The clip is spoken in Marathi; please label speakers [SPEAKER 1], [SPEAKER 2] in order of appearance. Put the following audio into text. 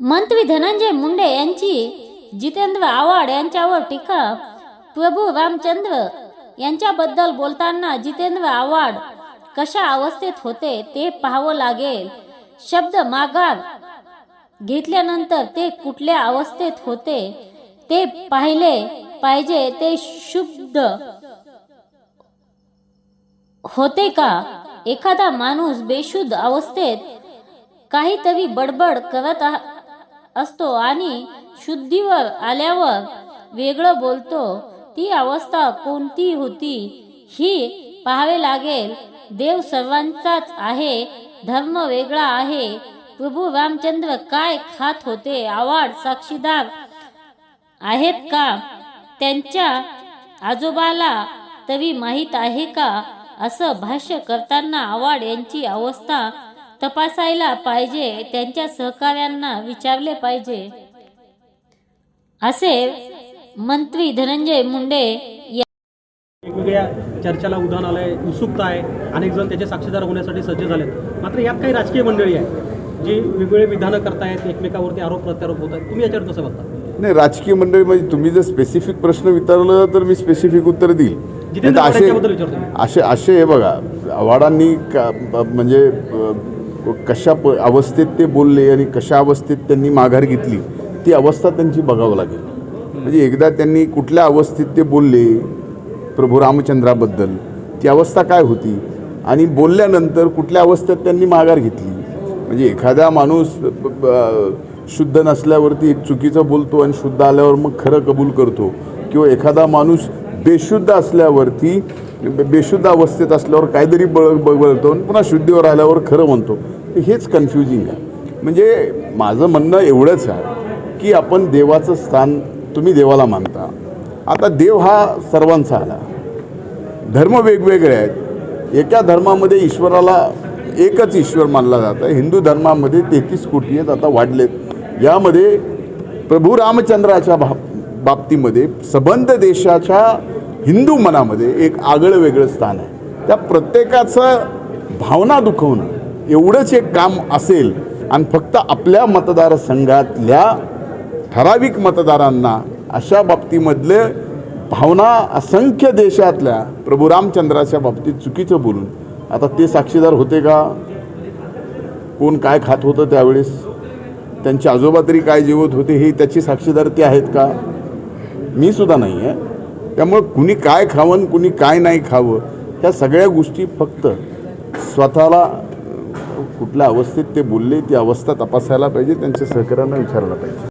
[SPEAKER 1] मंत्री धनंजय मुंडे यांची जितेंद्र आव्हाड यांच्यावर टीका. प्रभू रामचंद्र यांच्याबद्दल बोलताना जितेंद्र आव्हाड कशा अवस्थेत होते ते पाहावं लागेल. शब्द माघार घेतल्यानंतर ते कुठल्या अवस्थेत होते ते पाहिले पाहिजे ते शुद्ध होते का? एखादा माणूस बेशुद्ध अवस्थेत काहीतरी बडबड करत असतो आणि शुद्धीवर आल्यावर वेगळं बोलतो. ती अवस्था कोणती होती ही पाहावे लागेल. देव सर्वांचाच आहे धर्म वेगळा आहे. प्रभू रामचंद्र काय खात होते आवाड साक्षीदार आहेत का? त्यांच्या आजोबाला तरी माहीत आहे का? असं भाष्य करताना आवाड यांची अवस्था तपासायला पाहिजे त्यांच्या सहकार्यांना विचारले पाहिजे. असे मंत्री धनंजय मुंडे या-
[SPEAKER 2] वेगवेगळ्या चर्चेला उधाण आलंय उत्सुकता आहे अनेक जण त्याचे साक्षीदार होण्यासाठी सज्ज झालेत. मात्र यात काही राजकीय मंडळी आहे जी वेगवेगळे विधानं करतायत एकमेकावरती आरोप प्रत्यारोप होत आहेत. तुम्ही याच्यावर कसं बघता?
[SPEAKER 3] नाही राजकीय मंडळी म्हणजे तुम्ही जर स्पेसिफिक प्रश्न विचारलं तर मी स्पेसिफिक उत्तर देईल.
[SPEAKER 2] जितेंद्र
[SPEAKER 3] नाही तर
[SPEAKER 2] आव्हाड यांच्याबद्दल विचारतो मी.
[SPEAKER 3] असे असे हे बघा आव्हाडांनी म्हणजे कशा प अवस्थेत ते बोलले आणि कशा अवस्थेत त्यांनी माघार घेतली ती अवस्था त्यांची बघावं लागेल. म्हणजे एकदा त्यांनी कुठल्या अवस्थेत ते बोलले प्रभू रामचंद्राबद्दल ती अवस्था काय होती? आणि बोलल्यानंतर कुठल्या अवस्थेत त्यांनी माघार घेतली? म्हणजे एखादा माणूस शुद्ध नसल्यावरती एक चुकीचं बोलतो आणि शुद्ध आल्यावर मग खरं कबूल करतो. किंवा एखादा माणूस बेशुद्ध असल्यावरती बेशुद्ध अवस्थेत असल्यावर काहीतरी बळ बळतो आणि पुन्हा शुद्धीवर आल्यावर खरं म्हणतो. हेच कन्फ्युजिंग आहे. म्हणजे माझं म्हणणं एवढंच आहे की आपण देवाचं स्थान तुम्ही देवाला मानता. आता देव हा सर्वांचा आला धर्म वेगवेगळे आहेत. एका धर्मामध्ये ईश्वराला एकच ईश्वर मानला जातं हिंदू धर्मामध्ये तेहतीस कोटी आहेत आता वाढलेत. यामध्ये प्रभू रामचंद्राच्या भा बाबतीमध्ये सबंध देशाच्या हिंदू मनामध्ये एक आगळं वेगळं स्थान आहे. त्या प्रत्येकाचं भावना दुखवणं एवढंच एक काम असेल आणि फक्त आपल्या मतदारसंघातल्या ठराविक मतदारांना अशा बाबतीमधले भावना असंख्य देशातल्या प्रभू रामचंद्राच्या बाबतीत चुकीचं बोलून आता ते साक्षीदार होते का? कोण काय खात होतं त्यावेळेस? त्यांचे आजोबा तरी काय जेवत होते हे त्याची साक्षीदार ते आहेत का? मी सुद्धा नाही आहे त्यामुळं कुणी काय खावं कुणी काय नाही खावं ह्या सगळ्या गोष्टी फक्त स्वतःला कुठल्या अवस्थेत ते बोलले ती अवस्था तपासायला पाहिजे त्यांच्या सहकार्यांना विचारायला पाहिजे.